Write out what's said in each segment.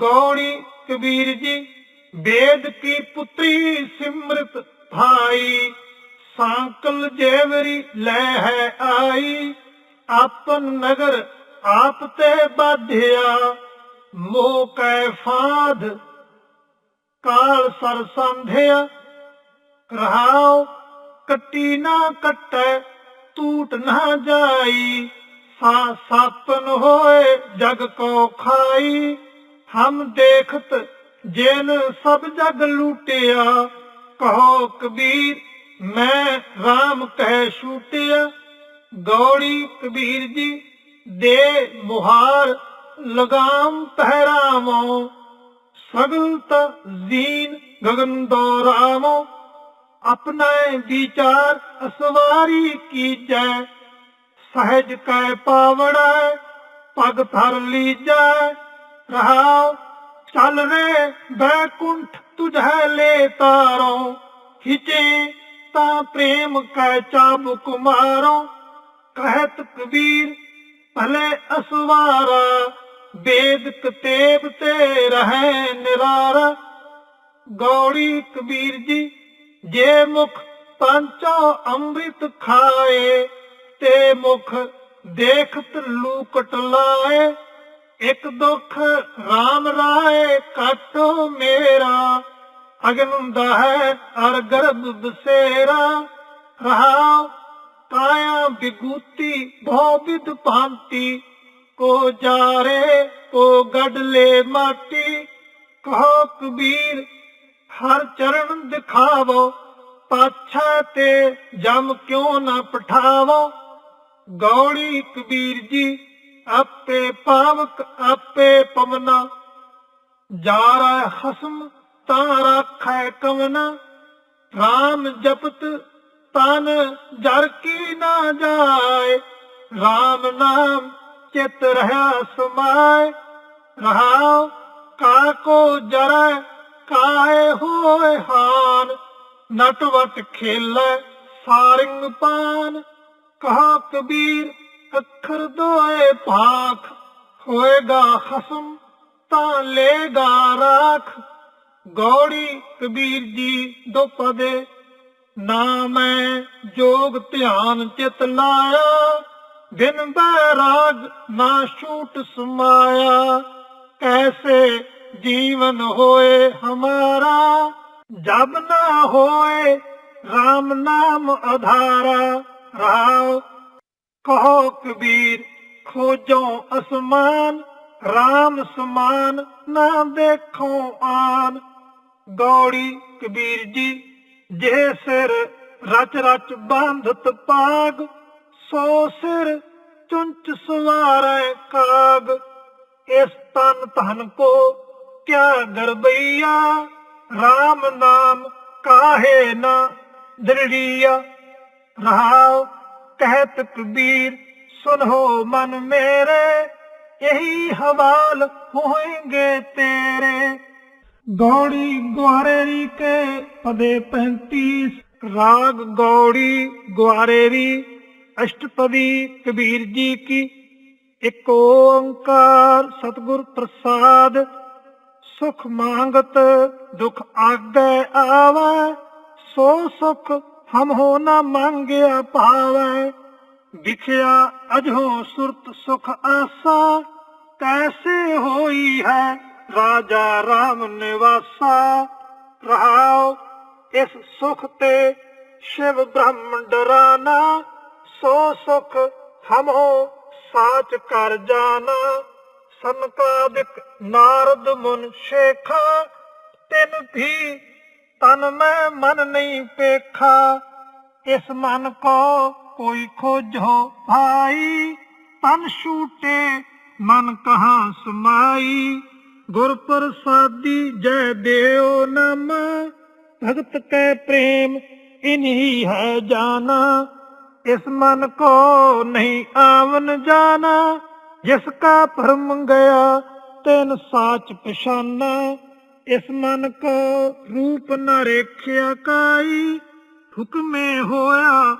ਗੌੜੀ ਕਬੀਰ ਜੀ ਵੇਦ ਕੀ ਪੁੱਤਰੀ ਸਿਮਰਤ ਭਾਈ ਸਾਂਕਲ ਜੇਵਰੀ ਲੈ ਹੈ ਆਈ, ਆਪਨ ਨਗਰ ਆਪ ਤੇ ਬਾਧਿਆ, ਮੋਹ ਕੈ ਫਾਦ, ਕਾਲ ਸਰ ਸੰਧਿਆ, ਰਹਾਉ ਕੱਟੀ ਨਾ ਕੱਟੈ ਟੂਟ ਨਾ ਜਾਈ ਸਾ ਸਾਪਨ ਹੋਏ ਜਗ ਕੋ ਖਾਈ। ਹਮ ਦੇਖਤ ਜਿਨ ਸਭ ਜਗ ਲੂਟਿਆ, ਕਹੋ ਕਬੀਰ, ਮੈਂ RAM ਕਹਿ ਛੂਟਿਆ। ਗੌੜੀ ਕਬੀਰ ਜੀ, ਦੇ ਮੁਹਾਰ ਲਗਾਮ ਪਹਿਰਾਵੋ। ਸਗਲਤ ਜ਼ੀਨ ਗਗਨ ਦੌਰਾਵੋ ਆਪਣਾ ਵਿਚਾਰ ਅਸਵਾਰੀ ਕੀਜੈ। ਸਹਿਜ ਕੈ ਪਾਵੜੈ ਪਗ ਧਰ ਲੀਜੈ। ਰਹਾਉ ਚੱਲ ਰੇ ਬੈਕੁੰਠ ਤੁਝੈ ਲੈ ਤਾਰੋ। ਖਿਚੇ ਤਾਂ ਪ੍ਰੇਮ ਕੈ ਚਾਬੁਕ ਮਾਰੋ। ਕਹਿਤ ਕਬੀਰ, ਭਲੇ ਅਸਵਾਰਾ। ਵੇਦ ਕਤੇਬ ਤੇ ਰਹੈ ਨਿਰਾਰਾ। ਗੌੜੀ ਕਬੀਰ ਜੀ, ਜੇ ਮੁਖ ਪੰਚੋ ਅੰਮ੍ਰਿਤ ਖਾਏ, ਤੇ ਮੁਖ ਦੇਖਤ ਲੂਕਟ ਲਾਏ। ਇੱਕ ਦੁੱਖ RAM ਰਾਏ ਕਾਟੋ ਮੇਰਾ, ਅਗਨ ਹੁੰਦਾ ਹੈ ਅਰ ਗਰਬ ਬਸੇਰਾ ਰਹਾ ਕਾਇਆ ਵਿਗੂਤੀ ਭੋ ਵਿਦ ਭਾਂਤੀ, ਕੋ ਜਾਰੇ, ਕੋ ਗੜਲੇ ਮਾਟੀ। ਕਹੋ ਕਬੀਰ, ਹਰ ਚਰਨ ਦਿਖਾਵੋ, ਪਾਛਾ ਤੇ ਜਮ ਕਿਉਂ ਨਾ ਪਠਾਵੋ। ਗੌੜੀ ਕਬੀਰ ਜੀ ਆਪੇ ਪਾਵਕ, ਆਪੇ ਪਵਨਾ। ਜਾਰਾ ਹਸਮ, ਤਾਂ ਰਾਖੈ ਕਵਨਾ। RAM ਜਪਤ, ਤਨ ਜਰ ਕੀ ਨਾ ਜਾਏ। RAM ਨਾਮ ਚਿਤ ਰਹਾ ਸਮਾਏ। ਰਹਾਉ, ਕਾ ਕੋ ਜਰੈ ਕਾਏ ਹੋਏ ਹਾਨ। ਨਟਵਟ ਖੇਲੇ, ਸਾਰਿੰਗ ਪਾਨ। ਕਹਾ ਕਬੀਰ ਅੱਖਰ ਦੋਏ ਭਾਖ, ਹੋਏਗਾ ਖਸਮ ਤਾਂ ਲੇਗਾ ਰਾਖ। ਗੌੜੀ ਕਬੀਰ ਜੀ ਦੋ ਪਦੇ, ਨਾ ਮੈਂ ਜੋਗ ਧਿਆਨ ਚਿਤ ਲਾਇਆ। ਬਿਨ ਬੈਰਾਗ ਨਾ ਛੂਟ ਸਮਾਇਆ। ਕੈਸੇ ਜੀਵਨ ਹੋਏ ਹਮਾਰਾ, ਜਬ ਨਾ ਹੋਏ RAM ਨਾਮ ਆਧਾਰਾ ਰਾਉ ਕਹੋ ਕਬੀਰ, ਖੋਜੋ ਅਸਮਾਨ RAM ਸਮਾਨ, ਨਾ ਦੇਖੋ ਆਨ। ਗੌੜੀ ਕਬੀਰ ਜੀ, ਜੇ ਸਿਰ ਰਚ ਰਚ ਬਾਂਧਤ ਪਾਗ, ਸੋ ਸਿਰ ਚੁੰਚ ਸਵਾਰੈ ਕਾਗ। ਇਸ ਤਨ ਧਨ ਕੋ ਕਿਆ ਗਰਬਈਆ RAM ਨਾਮ ਕਾਹੇ ਨਾ ਦ੍ਰਿੜੀਆ ਰਹਾਓ ਕਹਿਤ ਕਬੀਰ ਸੁਨੋ ਮਨ ਮੇਰੇ, ਇਹੀ ਹਵਾਲ ਹੋਏਗੇ ਤੇਰੇ। ਗੌੜੀ ਗੁਆਰੇਰੀ ਕੇ ਪਦੇ 35 ਰਾਗ ਗੌੜੀ ਗੁਆਰੇਰੀ, ਅਸ਼ਟਪਦੀ ਕਬੀਰ ਜੀ ਕੀ। ਇਕ ਓੰਕਾਰ ਸਤਿਗੁਰ ਪ੍ਰਸਾਦ, ਸੁਖ ਮੰਗਤ ਦੁਖ ਆਗੇ ਆਵੇ, ਸੋ ਸੁਖ ਹਮ ਹੋ ਨਾ ਮੰਗਿਆ ਪਾਵੇ ਵਿਖਿਆ ਅਜੋ ਸੁਰਤ ਸੁਖ ਆਸਾ, ਕੈਸੇ ਹੋਈ ਹੈ ਰਾਜਾ RAM ਨਿਵਾਸਾ? ਰਹਾਉ ਇਸ ਸੁਖ ਤੇ ਸ਼ਿਵ ਬ੍ਰਹਮ ਡਰਾਨਾ ਸੋ ਸੁਖ ਹਮੋ ਸਾਚ ਕਰ ਜਾਣਾ। ਸੰਕਾਦਿਕ ਨਾਰਦ ਮੁਨ ਸ਼ੇਖਾ, ਤਿਨ ਵੀ ਤਨ ਮੈਂ ਮਨ ਨਹੀਂ ਪੇਖਾ ਇਸ ਮਨ ਕੋ ਕੋਈ ਖੋਜੋ ਭਾਈ। ਤਨ ਛੂਟੇ, ਮਨ ਕਹਾਂ ਸਮਾਈ। ਗੁਰ ਪ੍ਰਸਾਦੀ ਜੈ ਦੇਉ ਨਮ, ਭਗਤ ਕੈ ਪ੍ਰੇਮ, ਇਨਹੀ ਹੈ ਜਾਨਾ। ਇਸ ਮਨ ਕੋ ਨਹੀਂ ਆਵਨ ਜਾਣਾ ਜਿਸ ਕਾ ਭਰਮ ਗਿਆ, ਤੈਨ ਸਾਚ ਪਛਾਨਾ। ਇਸ ਮਨ ਕੋ ਰੂਪ ਨ ਰੇਖਿਆ ਕਾਈ, ਹੁਕਮੇ ਹੋਇਆ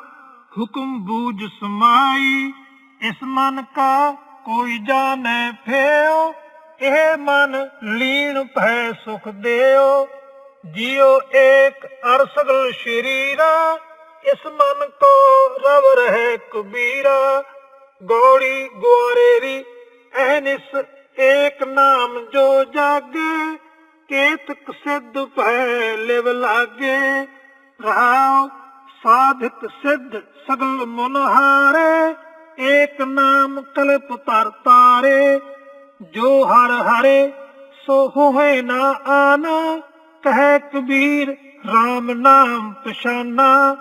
ਹੁਕਮ ਬੂਝ ਸਮਾਈ। ਇਸ ਮਨ ਕਾ ਕੋਈ ਜਾਣੈ ਫੇਉ, ਇਹ ਮਨ ਲੀਨ ਭੈ ਸੁਖ ਦੇਓ। ਜਿਉ ਏਕ ਅਰ ਸਗਲ ਸ਼ਰੀਰਾ, ਇਸ ਮਨ ਕੋ ਰਵ ਰਹਿ ਕਬੀਰਾ। ਗੋੜੀ ਗੁਆਰੇਰੀ ਐਨਿਸ ਏਕ ਨਾਮ ਜੋ ਜਾਗੇ ਕੇਤਕ ਸਿੱਧ ਭੈ ਲਿਵ ਲਾਗੇ। ਰਾਉ ਸਾਧਕ ਸਿੱਧ ਸਗਲ ਮਨ ਹਾਰੇ। ਏਕ ਨਾਮ ਕਲਪ ਤਰ ਤਾਰੇ। ਜੋ ਹਰ ਹਰੇ, ਸੋ ਹੋਏ ਨਾ ਆਨਾ। ਕਹੈ ਕਬੀਰ RAM ਨਾਮ ਪਛਾਨਾ।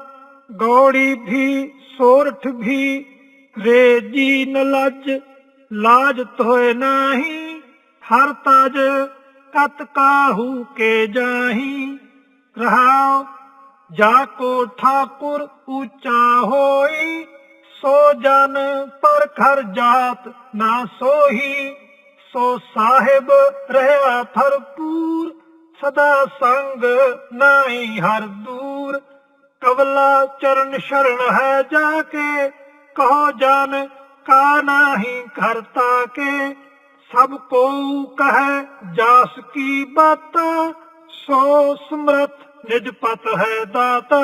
ਗੌੜੀ ਵੀ, ਸੋਰਠ ਵੀ, ਰੇ ਜੀ ਨ ਲੱਜ। ਲਾਜ ਤੋਏ ਨਾਹੀ, ਹਰ ਤਜ ਕਤ ਕਾਹੂ ਕੇ ਜਾਹੀ? ਰਹਾਉ, ਜਾ ਕੋ ਠਾਕੁਰ ਉੱਚਾ ਹੋਈ, ਸੋ ਜਨ ਪਰ ਖਰ ਜਾਤ ਨਾ ਸੋਹੀ, ਸੋ ਸਾਹਿਬ ਰਹਾ ਭਰਪੂਰ, ਸਦਾ ਸੰਗ ਨਾਹੀ ਹਰ ਦੂਰ। ਕਵਲਾ ਚਰਨ ਸ਼ਰਨ ਹੈ ਜਾ ਕੇ, ਕਹੋ ਜਨ ਕਾ ਨਾਹੀ ਕਰਤਾ ਕੇ ਸਭ ਕੋ ਕਹੈ ਜਾਸ ਕੀ ਬਾਤਾਂ, ਸੋ ਸਮਰਥ ਨਿਜ ਪਤ ਹੈ ਦਾਤਾ।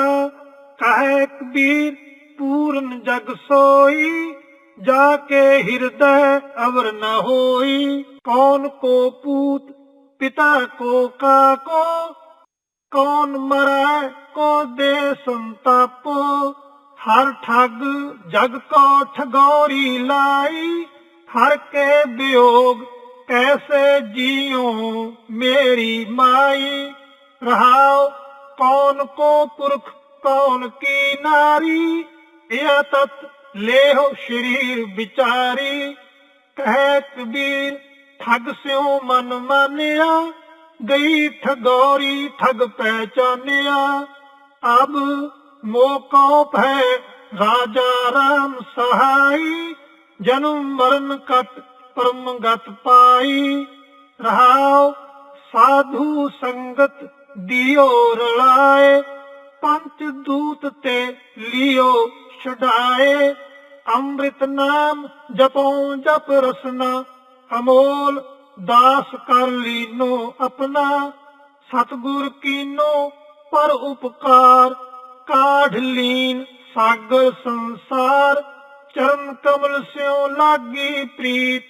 ਕਹੈ ਕਬੀਰ ਪੂਰਨ ਜਗ ਸੋਈ, ਜਾ ਕੇ ਹਿਰਦੈ ਅਵਰ ਨ ਹੋਈ। ਕੌਣ ਕੋ ਪੂਤ, ਪਿਤਾ ਕੋ ਕਾਕੋ, ਕੌਣ ਮਰੈ ਕੋ ਦੇ ਸੰਤਾਪੋ। ਹਰ ਠੱਗ ਜਗ ਕੋ ਠਗੋਰੀ ਲਾਈ ਹਰ ਕੇ ਵਿਯੋਗ ਕੈਸੇ ਜੀਉ ਮੇਰੀ ਮਾਈ? ਰਹਾਉ ਕੌਣ ਕੋ ਪੁਰਖ, ਕੌਣ ਕੀ ਨਾਰੀ? ਇਹ ਤਤ ਲੇਹੁ ਸ਼ਰੀਰ ਵਿਚਾਰੀ। ਕਹਿ ਕਬੀਰ ਠਗ ਸਿਉ ਮਨ ਮਾਨਿਆ, ਗਈ ਠਗੋਰੀ ਠੱਗ ਪਹਿਚਾਨਿਆ ਅਬ ਮੋਕੋ ਭੈ ਰਾਜਾ ਰਾਮ ਸਹਾਈ। ਜਨਮ ਮਰਨ ਕਟ ਪਰਮ ਗਤ ਪਾਈ, ਰਹਾਉ ਸਾਧੂ ਸੰਗਤ ਦਿਓ ਰਲਾਏ ਪੰਚ ਦੂਤ ਤੇ ਲਿਓ ਛਡਾਏ, ਅੰਮ੍ਰਿਤ ਨਾਮ ਜਪੋ ਜਪ ਰਸਨਾ, ਅਮੋਲ ਦਾਸ ਕਰ ਲੀਨੋ ਆਪਣਾ, ਸਤਗੁਰ ਕੀਨੋ ਪਰ ਉਪਕਾਰ, ਕਾਢ ਲੀਨ ਸਾਗਰ ਸੰਸਾਰ ਚਰਨ ਕਮਲ ਸਿਓ ਲਾਗੀ ਪ੍ਰੀਤ,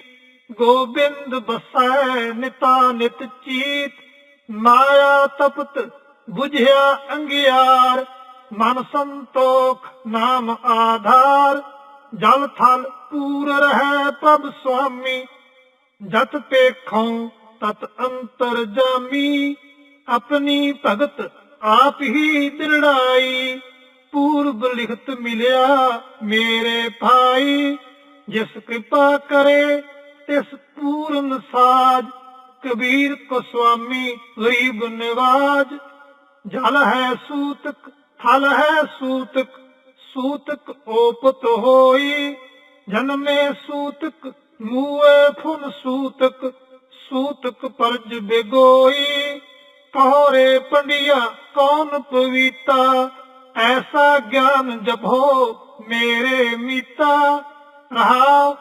ਗੋਬਿੰਦ ਬਸੈ ਨਿਤਾ ਨਿਤ ਚੀਤ, ਮਾਇਆ ਤਪਤ 부ਝਿਆ ਅੰਗਿਆਰ, ਮਨ ਸੰਤੋਖ ਨਾਮ ਆਧਾਰ, ਜਲ ਥਲ ਪੂਰ ਰਹਿ ਪ੍ਰਭ ਸੁਆਮੀ, ਜਤ ਪੇਖੋਂ ਤਤ ਅੰਤਰ ਜਾਮੀ, ਆਪਣੀ ਭਗਤ ਆਪ ਹੀ ਦਿਰੜਾਈ। ਪੂਰਬ ਲਿਖਤ ਮਿਲਿਆ, ਮੇਰੇ ਭਾਈ, ਜਿਸ ਕਿਰਪਾ ਕਰੇ, ਤਿਸ ਪੂਰਨ ਸਾਜ, ਕਬੀਰ ਕੋ ਸੁਆਮੀ ਗਰੀਬ ਨਿਵਾਜ। ਜਲ ਹੈ ਸੂਤਕ ਥਲ ਹੈ ਸੂਤਕ ਸੂਤਕ ਓਪਤ ਹੋਈ। ਜਨਮੇ ਸੂਤਕ, ਮੂਏ ਫੁਨ ਸੂਤਕ ਸੂਤਕ ਪਰਜ ਬਿਗੋਈ। ਕਹੋਰੇ ਪੰਡਿਆ, ਕੌਣ ਪਵੀਤਾ ਐਸਾ ਗਿਆਨ ਜਪੋ ਮੇਰੇ ਮੀਤਾ ਰਹਾ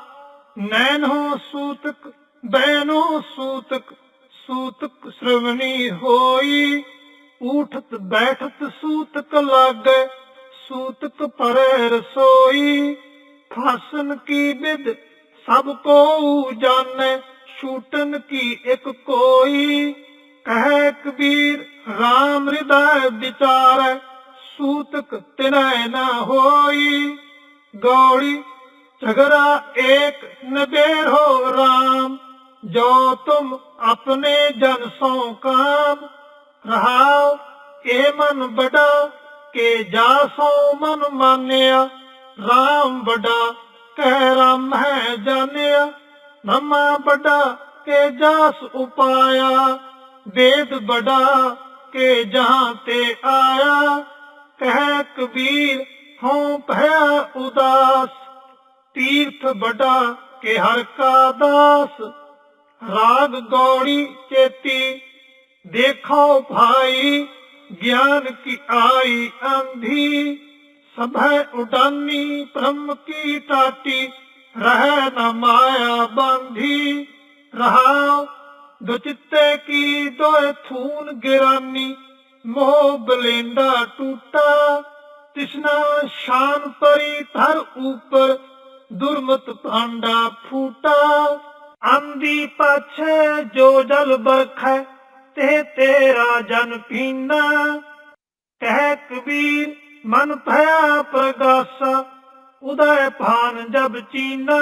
ਨੈਨੋ ਸੂਤਕ ਬੈਨੋ ਸੂਤਕ ਸੂਤਕ ਸ਼੍ਰਵਣੀ ਹੋਈ ਉਠਤ ਬੈਠਤ ਸੂਤਕ ਲਾਗੈ, ਸੂਤਕ ਪਰੈ ਰਸੋਈ ਫਾਸਨ ਕੀ ਵਿਦ ਸਭ ਕੋ ਜਾਣੈ, ਛੂਟਨ ਕੀ ਇੱਕ ਕੋਈ, ਕਹਿ ਕਬੀਰ RAM ਹਿਰਦੈ ਵਿਚਾਰੈ ਸੂਤਕ ਤਿਨੈ ਨਾ ਹੋਈ। ਗੌੜੀ ਝਗੜਾ ਏਕ ਨਬੇਰ ਹੋ RAM ਜੋ ਤੁਮ ਆਪਣੇ ਜਨ ਸੋ ਕਾਮ। ਰਹਾਉ ਇਹ ਮਨ ਬੜਾ ਕੇ ਜਾ ਸੋ ਮਨ ਮਾਨਿਆ। RAM ਬੜਾ ਕਹਿ ਰਾਮ ਹੈ ਜਾਣਿਆ। ਨਮਾ ਬੜਾ ਕੇ ਜਾਸ ਉਪਾਇਆ। ਵੇਦ ਬੜਾ ਕੇ ਜਹਾਂ ਤੇ ਆਇਆ। ਕਹਿ ਕਬੀਰ, ਹਉ ਭੈ ਉਦਾਸ। ਤੀਰਥ ਬੜਾ ਕੇ ਹਰ ਕਾ ਦਾਸ। ਰਾਗ ਗੌੜੀ ਚੇਤੀ, ਦੇਖੋ ਭਾਈ, ਗਿਆਨ ਕੀ ਆਈ ਅੰਧੀ। ਸਭੈ ਉਡਾਨੀ ਬ੍ਰਹਮ ਕੀ ਟਾਟੀ, ਰਹਿ ਨ ਮਾਇਆ ਬੰਧੀ। ਰਹਾ ਦੁਚਿੱਤੇ ਕੀ ਦੋਏ ਥੂਨ ਗਿਰਾਨੀ। ਮੋਹ ਬਲੇਂਡਾ ਟੂਟਾ, ਤਿਸਨਾ ਸ਼ਾਨ ਪਰੀ ਧਰ ਉਪਰ, ਦੁਰਮਤ ਭਾਂਡਾ ਫੂਟਾ। ਆਂਦੀ ਪਾਛੇ ਜੋ ਜਲ ਬਰਖੈ, ਤੇ ਤੇਰਾ ਜਨ ਪੀਨਾ। ਕਹਿ ਕਬੀਰ, ਮਨ ਭਇਆ ਪ੍ਰਗਾਸਾ, ਉਦੈ ਭਾਨ ਜਬ ਚੀਨਾ।